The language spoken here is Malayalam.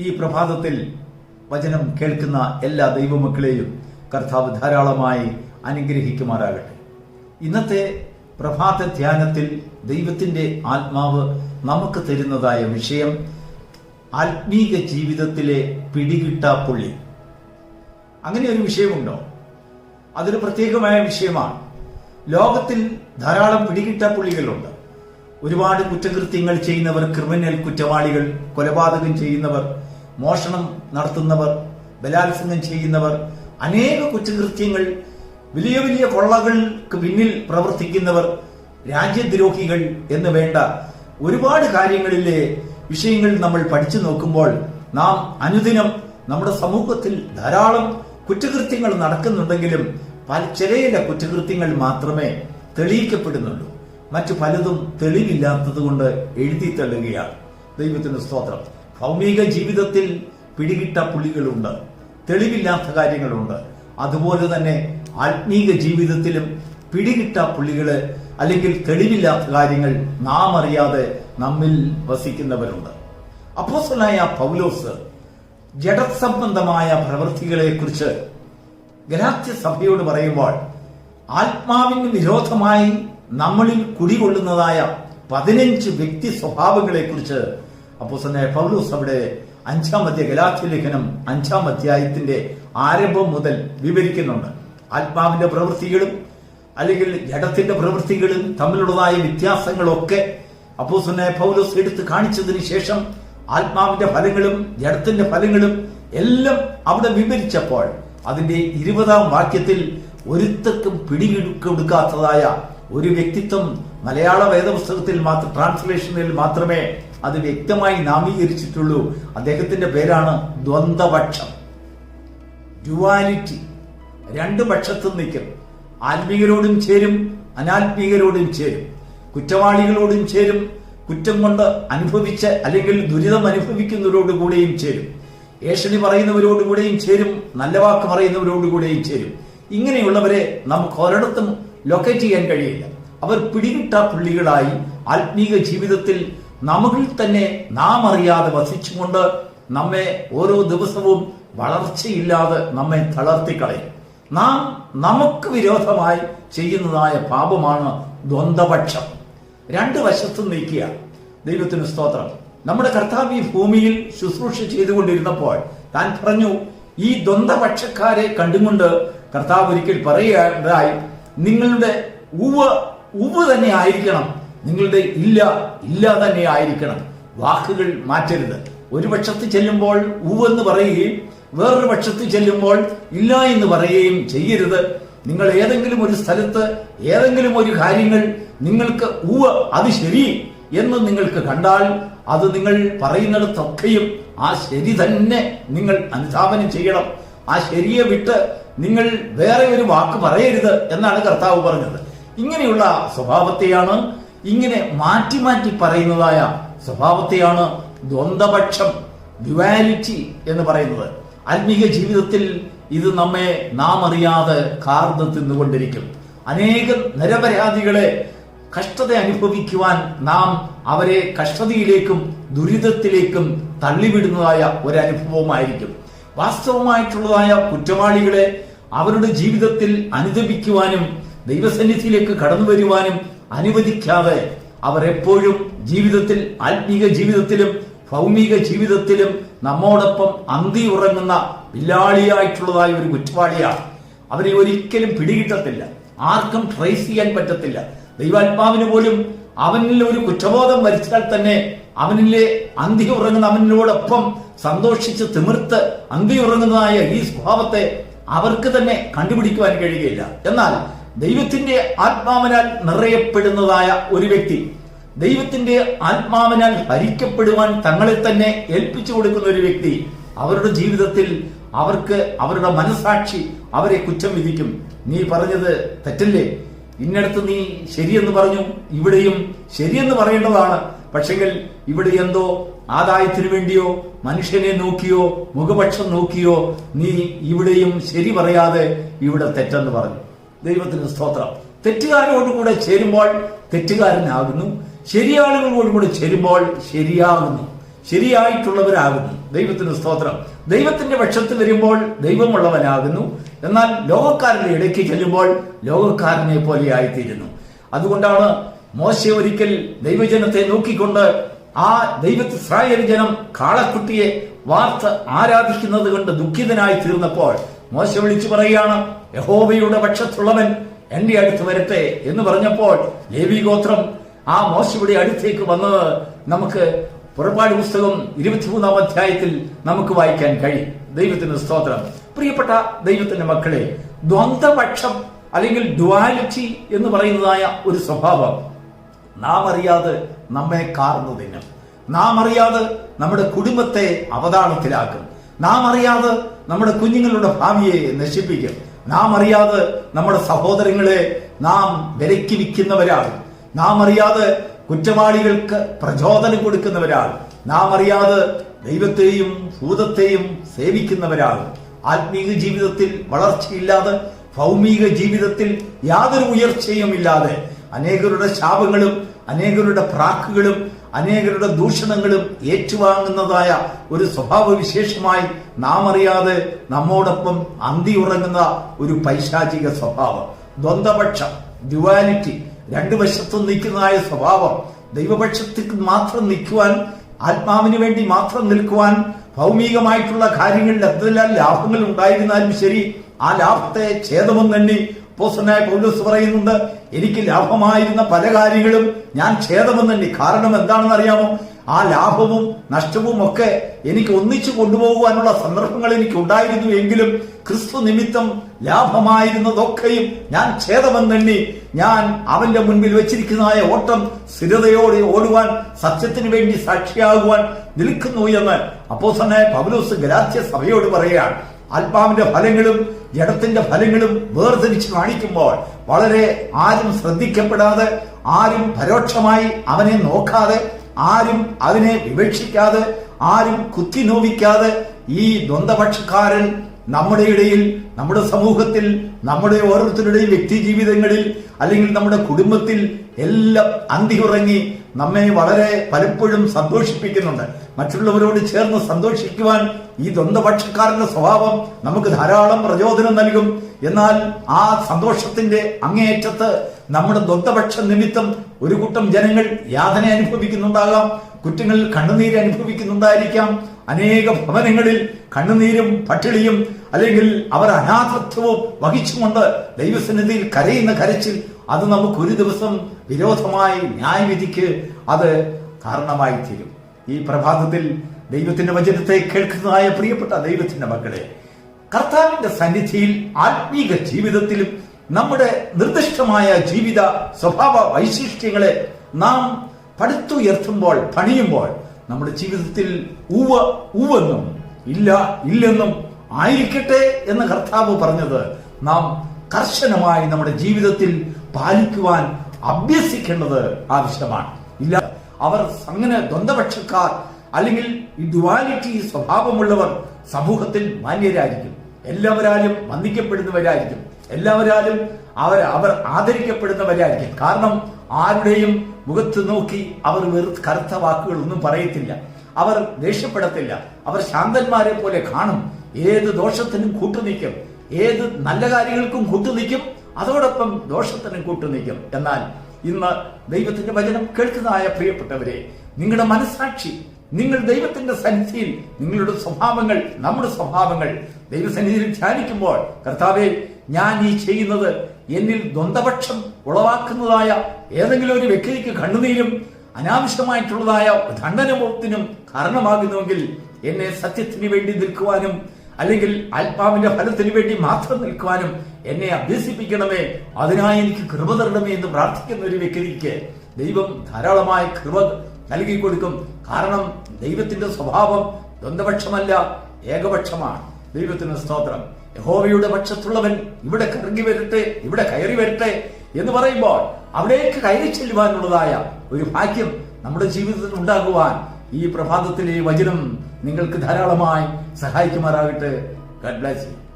ഈ പ്രഭാതത്തിൽ വചനം കേൾക്കുന്ന എല്ലാ ദൈവമക്കളെയും കർത്താവ് ധാരാളമായി അനുഗ്രഹിക്കുമാറാകട്ടെ. ഇന്നത്തെ പ്രഭാത ധ്യാനത്തിൽ ദൈവത്തിന്റെ ആത്മാവ് നമുക്ക് തരുന്നതായ വിഷയം ആത്മീക ജീവിതത്തിലെ പിടികിട്ടാപ്പുള്ളി അങ്ങനെ ഒരു വിഷയമുണ്ടോ? അതൊരു പ്രത്യേകമായ വിഷയമാണ്. ലോകത്തിൽ ധാരാളം പിടികിട്ടാപ്പുള്ളികളുണ്ട് ഒരുപാട് കുറ്റകൃത്യങ്ങൾ ചെയ്യുന്നവർ ക്രിമിനൽ കുറ്റവാളികൾ കൊലപാതകം ചെയ്യുന്നവർ മോഷണം നടത്തുന്നവർ ബലാത്സംഗം ചെയ്യുന്നവർ അനേക കുറ്റകൃത്യങ്ങൾ വലിയ വലിയ കൊള്ളകൾക്ക് പിന്നിൽ പ്രവർത്തിക്കുന്നവർ രാജ്യദ്രോഹികൾ എന്ന് വേണ്ട ഒരുപാട് കാര്യങ്ങളിലെ വിഷയങ്ങൾ നമ്മൾ പഠിച്ചു നോക്കുമ്പോൾ നാം അനുദിനം നമ്മുടെ സമൂഹത്തിൽ ധാരാളം കുറ്റകൃത്യങ്ങൾ നടക്കുന്നുണ്ടെങ്കിലും പല ചില കുറ്റകൃത്യങ്ങൾ മാത്രമേ തെളിയിക്കപ്പെടുന്നുള്ളൂ. മറ്റു പലതും തെളിവില്ലാത്തത് കൊണ്ട് എഴുതി തള്ളുകയാണ്. ദൈവത്തിന്റെ സ്തോത്രം. ഭൗമിക ജീവിതത്തിൽ പിടികിട്ട പുള്ളികളുണ്ട് തെളിവില്ലാത്ത കാര്യങ്ങളുണ്ട്. അതുപോലെ തന്നെ ആത്മീക ജീവിതത്തിലും പിടികിട്ട പുള്ളികൾ അല്ലെങ്കിൽ തെളിവില്ലാത്ത കാര്യങ്ങൾ നാം അറിയാതെ നമ്മിൽ വസിക്കുന്നവരുണ്ട്. അപ്പോസലായ പൗലോസ് ജഡസംബന്ധമായ പ്രവൃത്തികളെ കുറിച്ച് ഗലാത്യ സഭയോട് പറയുമ്പോൾ ആത്മാവിന് വിരോധമായി നമ്മളിൽ കുടികൊള്ളുന്നതായ പതിനഞ്ച് വ്യക്തി സ്വഭാവങ്ങളെ അപ്പോസ്തലനായ പൗലോസ് അവിടെ അഞ്ചാം അധ്യായ ഗലാത്യ ലേഖനം അഞ്ചാം അധ്യായത്തിന്റെ ആരംഭം മുതൽ വിവരിക്കുന്നുണ്ട്. ആത്മാവിന്റെ പ്രവൃത്തികളും അല്ലെങ്കിൽ ജഡത്തിന്റെ പ്രവൃത്തികളും തമ്മിലുള്ളതായ വ്യത്യാസങ്ങളൊക്കെ അപ്പോസ്തലനായ പൗലൂസ് എടുത്ത് കാണിച്ചതിന് ശേഷം ആത്മാവിന്റെ ഫലങ്ങളും ജഡത്തിന്റെ ഫലങ്ങളും എല്ലാം അവിടെ വിവരിച്ചപ്പോൾ അതിന്റെ ഇരുപതാം വാക്യത്തിൽ ഒരുത്തക്കും പിടികൊടുക്കാത്തതായ ഒരു വ്യക്തിത്വം മലയാള വേദപുസ്തകത്തിൽ മാത്രം ട്രാൻസ്ലേഷനിൽ മാത്രമേ അത് വ്യക്തമായി നാമീകരിച്ചിട്ടുള്ളൂ. അദ്ദേഹത്തിന്റെ പേരാണ് ദ്വന്ദ്വപക്ഷം. ഡ്യുവാലിറ്റി രണ്ട് പക്ഷത്തും നിൽക്കും. ആത്മീകരോടും ചേരും അനാത്മീകരോടും ചേരും. കുറ്റവാളികളോടും ചേരും കുറ്റം കൊണ്ട് അനുഭവിച്ച് അല്ലെങ്കിൽ ദുരിതം അനുഭവിക്കുന്നവരോടുകൂടെയും ചേരും. ഏഷണി പറയുന്നവരോടുകൂടെയും ചേരും നല്ല വാക്ക് പറയുന്നവരോട് പറയുന്നവരോടുകൂടെയും ചേരും. ഇങ്ങനെയുള്ളവരെ നമുക്ക് ഒരിടത്തും ലൊക്കേറ്റ് ചെയ്യാൻ കഴിയില്ല. അവർ പിടികിട്ട പുള്ളികളായി ആത്മീക ജീവിതത്തിൽ നമ്മിൽ തന്നെ നാം അറിയാതെ വസിച്ചുകൊണ്ട് നമ്മെ ഓരോ ദിവസവും വളർച്ചയില്ലാതെ നമ്മെ തളർത്തിക്കളയും. നാം നമുക്ക് വിരോധമായി ചെയ്യുന്നതായ പാപമാണ് ദ്വന്ദ്പക്ഷം രണ്ട് വശത്തും നീക്കുക ദൈവത്തിന് സ്തോത്രം. നമ്മുടെ കർത്താവ് ഈ ഭൂമിയിൽ ശുശ്രൂഷ ചെയ്തുകൊണ്ടിരുന്നപ്പോൾ താൻ പറഞ്ഞു ഈ ദ്വന്ദ്പക്ഷക്കാരെ കണ്ടുകൊണ്ട് കർത്താവ് ഒരിക്കൽ പറയുകയുണ്ടായി നിങ്ങളുടെ ഉവ് ഉവ് തന്നെ ആയിരിക്കണം. നിങ്ങളുടെ ഇല്ല ഇല്ല തന്നെ ആയിരിക്കണം. വാക്കുകൾ മാറ്റരുത്. ഒരു പക്ഷത്ത് ചെല്ലുമ്പോൾ എന്ന് പറയുകയും വേറൊരു പക്ഷത്ത് ചെല്ലുമ്പോൾ ഇല്ല എന്ന് പറയുകയും ചെയ്യരുത്. നിങ്ങൾ ഏതെങ്കിലും ഒരു സ്ഥലത്ത് ഏതെങ്കിലും ഒരു കാര്യങ്ങൾ നിങ്ങൾക്ക് ഉവ് അത് ശരി എന്ന് നിങ്ങൾക്ക് കണ്ടാൽ അത് നിങ്ങൾ പറയുന്നിടത്തൊക്കെയും ആ ശരി തന്നെ നിങ്ങൾ അനുധാപനം ചെയ്യണം. ആ ശരിയെ വിട്ട് നിങ്ങൾ വേറെ ഒരു വാക്ക് പറയരുത് എന്നാണ് കർത്താവ് പറഞ്ഞത്. ഇങ്ങനെയുള്ള സ്വഭാവത്തെയാണ് ഇങ്ങനെ മാറ്റി മാറ്റി പറയുന്നതായ സ്വഭാവത്തെയാണ് ദ്വന്ദ്പക്ഷം ഡ്യുവാലിറ്റി എന്ന് പറയുന്നത്. ആത്മീക ജീവിതത്തിൽ ഇത് നമ്മെ നാം അറിയാതെ കാർന്ന് തിന്നുകൊണ്ടിരിക്കും അനേകം നിരപരാധികളെ കഷ്ടത അനുഭവിക്കുവാൻ നാം അവരെ കഷ്ടതയിലേക്കും ദുരിതത്തിലേക്കും തള്ളിവിടുന്നതായ ഒരു അനുഭവമായിരിക്കും വാസ്തവമായിട്ടുള്ളതായ കുറ്റവാളികളെ അവരുടെ ജീവിതത്തിൽ അനുദപിക്കുവാനും ദൈവസന്നിധിയിലേക്ക് കടന്നു വരുവാനും അനുവദിക്കാതെ അവർ എപ്പോഴും ജീവിതത്തിൽ ആത്മീക ജീവിതത്തിലും ഭൗമിക ജീവിതത്തിലും നമ്മോടൊപ്പം അന്തി ഉറങ്ങുന്ന വില്ലാളിയായിട്ടുള്ളതായ ഒരു കുറ്റവാളിയാണ്. അവരെ ഒരിക്കലും പിടികിട്ടത്തില്ല. ആർക്കും ട്രേസ് ചെയ്യാൻ പറ്റത്തില്ല. ദൈവാത്മാവിന് പോലും അവനിൽ ഒരു കുറ്റബോധം വരിച്ചാൽ തന്നെ അവനിലെ അന്തി ഉറങ്ങുന്ന അവനിലോടൊപ്പം സന്തോഷിച്ച് തിമിർത്ത് അന്തി ഉറങ്ങുന്നതായ ഈ സ്വഭാവത്തെ അവർക്ക് തന്നെ കണ്ടുപിടിക്കുവാൻ കഴിയുകയില്ല. എന്നാൽ ദൈവത്തിന്റെ ആത്മാവിനാൽ നിറയപ്പെടുന്നതായ ഒരു വ്യക്തി ദൈവത്തിന്റെ ആത്മാവിനാൽ ഭരിക്കപ്പെടുവാൻ തങ്ങളെ തന്നെ ഏൽപ്പിച്ചു കൊടുക്കുന്ന ഒരു വ്യക്തി അവരുടെ ജീവിതത്തിൽ അവർക്ക് അവരുടെ മനസാക്ഷി അവരെ കുറ്റം വിധിക്കും. നീ പറഞ്ഞത് തെറ്റല്ലേ? ഇന്നടത്ത് നീ ശരിയെന്ന് പറഞ്ഞു. ഇവിടെയും ശരിയെന്ന് പറയേണ്ടതാണ്. പക്ഷെങ്കിൽ ഇവിടെ എന്തോ ആദായത്തിന് വേണ്ടിയോ മനുഷ്യനെ നോക്കിയോ മുഖപക്ഷം നോക്കിയോ നീ ഇവിടെയും ശരി പറയാതെ ഇവിടെ തെറ്റെന്ന് പറഞ്ഞു. ദൈവത്തിന് സ്തോത്രം. തെറ്റുകാരോടുകൂടെ ചേരുമ്പോൾ തെറ്റുകാരനാകുന്നു. ശരിയാളുകളോട് കൂടെ ചേരുമ്പോൾ ശരിയാകുന്നു. ശരിയായിട്ടുള്ളവരാകുന്നു. ദൈവത്തിന് സ്തോത്രം. ദൈവത്തിന്റെ പക്ഷത്ത് വരുമ്പോൾ ദൈവമുള്ളവനാകുന്നു. എന്നാൽ ലോകക്കാരുടെ ഇടയ്ക്ക് ചെല്ലുമ്പോൾ ലോകക്കാരനെ പോലെ ആയിത്തീരുന്നു അതുകൊണ്ടാണ് മോശ ഒരിക്കൽ ദൈവജനത്തെ നോക്കിക്കൊണ്ട് ആ ദൈവ ഇസ്രായേൽ ജനം കാളക്കുട്ടിയെ വാർത്ത ആരാധിക്കുന്നത് കണ്ട് ദുഃഖിതനായി തീർന്നപ്പോൾ മോശ വിളിച്ചു പറയുകയാണ് യഹോബയുടെ പക്ഷത്തുള്ളവൻ എന്റെ അടുത്ത് വരട്ടെ എന്ന് പറഞ്ഞപ്പോൾ ലേവി ഗോത്രം ആ മോശയുടെ അടുത്തേക്ക് വന്നത് നമുക്ക് പുറപ്പാട് പുസ്തകം ഇരുപത്തിമൂന്നാം അധ്യായത്തിൽ നമുക്ക് വായിക്കാൻ കഴിയും. ദൈവത്തിന് സ്തോത്രം. പ്രിയപ്പെട്ട ദൈവത്തിന്റെ മക്കളെ ദ്വന്ദ്പക്ഷം അല്ലെങ്കിൽ ഡുവാലിറ്റി എന്ന് പറയുന്നതായ ഒരു സ്വഭാവം നാം അറിയാതെ നമ്മെ കാർന്നു നാം അറിയാതെ നമ്മുടെ കുടുംബത്തെ അവതാളത്തിലാക്കും. നാം അറിയാതെ നമ്മുടെ കുഞ്ഞുങ്ങളുടെ ഭാവിയെ നശിപ്പിക്കും. നാം അറിയാതെ നമ്മുടെ സഹോദരങ്ങളെ നാം വിലക്കി വിൽക്കുന്നവരാണ് നാം അറിയാതെ കുറ്റവാളികൾക്ക് പ്രചോദനം കൊടുക്കുന്നവരാണ് നാം അറിയാതെ ദൈവത്തെയും ഭൂതത്തെയും സേവിക്കുന്നവരാണ് ആത്മീക ജീവിതത്തിൽ വളർച്ചയില്ലാതെ ഭൗമിക ജീവിതത്തിൽ യാതൊരു ഉയർച്ചയും ഇല്ലാതെ അനേകരുടെ ശാപങ്ങളും അനേകരുടെ പ്രാക്കുകളും അനേകരുടെ ദൂഷണങ്ങളും ഏറ്റുവാങ്ങുന്നതായ ഒരു സ്വഭാവവിശേഷമായി നാം അറിയാതെ നമ്മോടൊപ്പം ഉറങ്ങുന്ന ഒരു പൈശാചിക സ്വഭാവം. ദ്വന്ദ്പക്ഷം ഡ്യുവാലിറ്റി രണ്ടു വശത്തും നിൽക്കുന്നതായ സ്വഭാവം. ദൈവപക്ഷത്തിൽ മാത്രം നിൽക്കുവാൻ ആത്മാവിന് വേണ്ടി മാത്രം നിൽക്കുവാൻ ഭൗമികമായിട്ടുള്ള കാര്യങ്ങളിൽ എന്തെല്ലാം ലാഭങ്ങൾ ഉണ്ടായിരുന്നാലും ശരി ആ ലാഭത്തെ ഛേദമെന്നെണ്ണി പോസ്റ്റനായ പൗലോസ് പറയുന്നുണ്ട് എനിക്ക് ലാഭമായിരുന്ന പല കാര്യങ്ങളും ഞാൻ ഛേദമെന്നെണ്ണി കാരണം എന്താണെന്ന് അറിയാമോ ആ ലാഭവും നഷ്ടവും ഒക്കെ എനിക്ക് ഒന്നിച്ചു കൊണ്ടുപോകുവാനുള്ള സന്ദർഭങ്ങൾ എനിക്ക് ഉണ്ടായിരുന്നു എങ്കിലും ക്രിസ്തു നിമിത്തം ലാഭമായിരുന്നതൊക്കെയും ഞാൻ ഛേദമെന്നെണ്ണി ഞാൻ അവന്റെ മുൻപിൽ വെച്ചിരിക്കുന്നതായ ഓട്ടം സ്ഥിരതയോടെ ഓടുവാൻ സത്യത്തിന് വേണ്ടി സാക്ഷിയാകുവാൻ നിൽക്കുന്നു എന്ന് അപ്പോസനായ പൗലോസ് ഗലാത്യ സഭയോട് പറയുകയാണ്. ആത്മാവിന്റെ ഫലങ്ങളും ജഡത്തിന്റെ ഫലങ്ങളും വേർതിരിച്ച് കാണിക്കുമ്പോൾ വളരെ ആരും ശ്രദ്ധിക്കപ്പെടാതെ ആരും പരോക്ഷമായി അവനെ നോക്കാതെ ആരും അതിനെ വിവക്ഷിക്കാതെ ആരും കുത്തി നോവിക്കാതെ ഈ ദ്വന്ദ്പക്ഷക്കാരൻ നമ്മുടെ ഇടയിൽ നമ്മുടെ സമൂഹത്തിൽ നമ്മുടെ ഓരോരുത്തരുടെയും വ്യക്തി ജീവിതങ്ങളിൽ അല്ലെങ്കിൽ നമ്മുടെ കുടുംബത്തിൽ എല്ലാം അന്തി ഉറങ്ങി നമ്മെ വളരെ പലപ്പോഴും സന്തോഷിപ്പിക്കുന്നുണ്ട്. മറ്റുള്ളവരോട് ചേർന്ന് സന്തോഷിക്കുവാൻ ഈ ദ്വന്ദ്പക്ഷക്കാരന്റെ സ്വഭാവം നമുക്ക് ധാരാളം പ്രചോദനം നൽകും. എന്നാൽ ആ സന്തോഷത്തിന്റെ അങ്ങേയറ്റത്ത് നമ്മുടെ ദ്വന്ദ്പക്ഷ നിമിത്തം ഒരു കൂട്ടം ജനങ്ങൾ യാതന അനുഭവിക്കുന്നുണ്ടാകാം കുറ്റങ്ങളിൽ കണ്ണുനീര് അനുഭവിക്കുന്നുണ്ടായിരിക്കാം. അനേക ഭവനങ്ങളിൽ കണ്ണുനീരും പട്ടിളിയും അല്ലെങ്കിൽ അവർ അനാഥത്വവും വഹിച്ചുകൊണ്ട് ദൈവസന്നിധിയിൽ കരയുന്ന കരച്ചിൽ അത് നമുക്ക് ഒരു ദിവസം വിരോധമായി ന്യായവിധിക്ക് അത് കാരണമായി തീരും ഈ പ്രഭാതത്തിൽ ദൈവത്തിന്റെ വചനത്തെ കേൾക്കുന്നതായ പ്രിയപ്പെട്ട ദൈവത്തിന്റെ മക്കളെ കർത്താവിന്റെ സന്നിധിയിൽ ആത്മീക ജീവിതത്തിലും നമ്മുടെ നിർദ്ദിഷ്ടമായ ജീവിത സ്വഭാവ വൈശിഷ്ട്യങ്ങളെ നാം പടുത്തുയർത്തുമ്പോൾ പണിയുമ്പോൾ നമ്മുടെ ജീവിതത്തിൽ ഉവ ഉവെന്നും ഇല്ല ഇല്ലെന്നും ആയിരിക്കട്ടെ എന്ന് കർത്താവ് പറഞ്ഞത്. നാം കർശനമായി നമ്മുടെ ജീവിതത്തിൽ പാലിക്കുവാൻ അഭ്യസിക്കേണ്ടത് ആവശ്യമാണ്. ഇല്ല അവർ അങ്ങനെ ദ്വന്ദ്പക്ഷക്കാർ അല്ലെങ്കിൽ ഈ സ്വഭാവമുള്ളവർ സമൂഹത്തിൽ മാന്യരായിരിക്കും. എല്ലാവരാലും വന്ദിക്കപ്പെടുന്നവരായിരിക്കും എല്ലാവരാലും അവർ അവർ ആദരിക്കപ്പെടുന്നവരായിരിക്കും. കാരണം ആരുടെയും മുഖത്ത് നോക്കി അവർ വെറു കറുത്ത വാക്കുകളൊന്നും പറയത്തില്ല. അവർ ദേഷ്യപ്പെടത്തില്ല. അവർ ശാന്തന്മാരെ പോലെ കാണും. ഏത് ദോഷത്തിനും കൂട്ടുനിൽക്കും. ഏത് നല്ല കാര്യങ്ങൾക്കും കൂട്ടുനിൽക്കും. അതോടൊപ്പം ദോഷത്തിനും കൂട്ടുനിൽക്കും എന്നാൽ ഇന്ന് ദൈവത്തിന്റെ വചനം കേൾക്കുന്നതായ പ്രിയപ്പെട്ടവരെ നിങ്ങളുടെ മനസാക്ഷി നിങ്ങൾ ദൈവത്തിന്റെ സന്നിധിയിൽ നിങ്ങളുടെ സ്വഭാവങ്ങൾ നമ്മുടെ സ്വഭാവങ്ങൾ ദൈവസന്നിധിയിൽ ധ്യാനിക്കുമ്പോൾ കർത്താവെ ഞാൻ ഈ ചെയ്യുന്നത് എന്നിൽ ദ്വന്ദ്പക്ഷം ഉളവാക്കുന്നതായ ഏതെങ്കിലും ഒരു വ്യക്തിക്ക് കണ്ണുനീരും അനാവശ്യമായിട്ടുള്ളതായ ദണ്ഡനമോത്തിനും കാരണമാകുന്നുവെങ്കിൽ എന്നെ സത്യത്തിന് വേണ്ടി നിൽക്കുവാനും അല്ലെങ്കിൽ ആത്മാവിന്റെ ഫലത്തിന് വേണ്ടി മാത്രം നിൽക്കുവാനും എന്നെ അഭ്യസിപ്പിക്കണമേ. അതിനായി എനിക്ക് കൃപ തരണമേ എന്ന് പ്രാർത്ഥിക്കുന്ന ഒരു വ്യക്തിക്ക് ദൈവം ധാരാളമായ കൃപ നൽകി കൊടുക്കും. കാരണം ദൈവത്തിന്റെ സ്വഭാവം ദ്വന്ദ്പക്ഷമല്ല ഏകപക്ഷമാണ്. ദൈവത്തിന് സ്തോത്രം. യഹോവയുടെ പക്ഷത്തുള്ളവൻ ഇവിടെ കറങ്ങി വരട്ടെ ഇവിടെ കയറി വരട്ടെ എന്ന് പറയുമ്പോൾ അവിടേക്ക് കയറി ചെല്ലുവാനുള്ളതായ ഒരു ഭാഗ്യം നമ്മുടെ ജീവിതത്തിൽ ഉണ്ടാകുവാൻ ഈ പ്രഭാതത്തിലെ വചനം നിങ്ങൾക്ക് ധാരാളമായി സഹായിക്കുമാറാകട്ടെ. ഗഡ് ബ്ലാസ് യു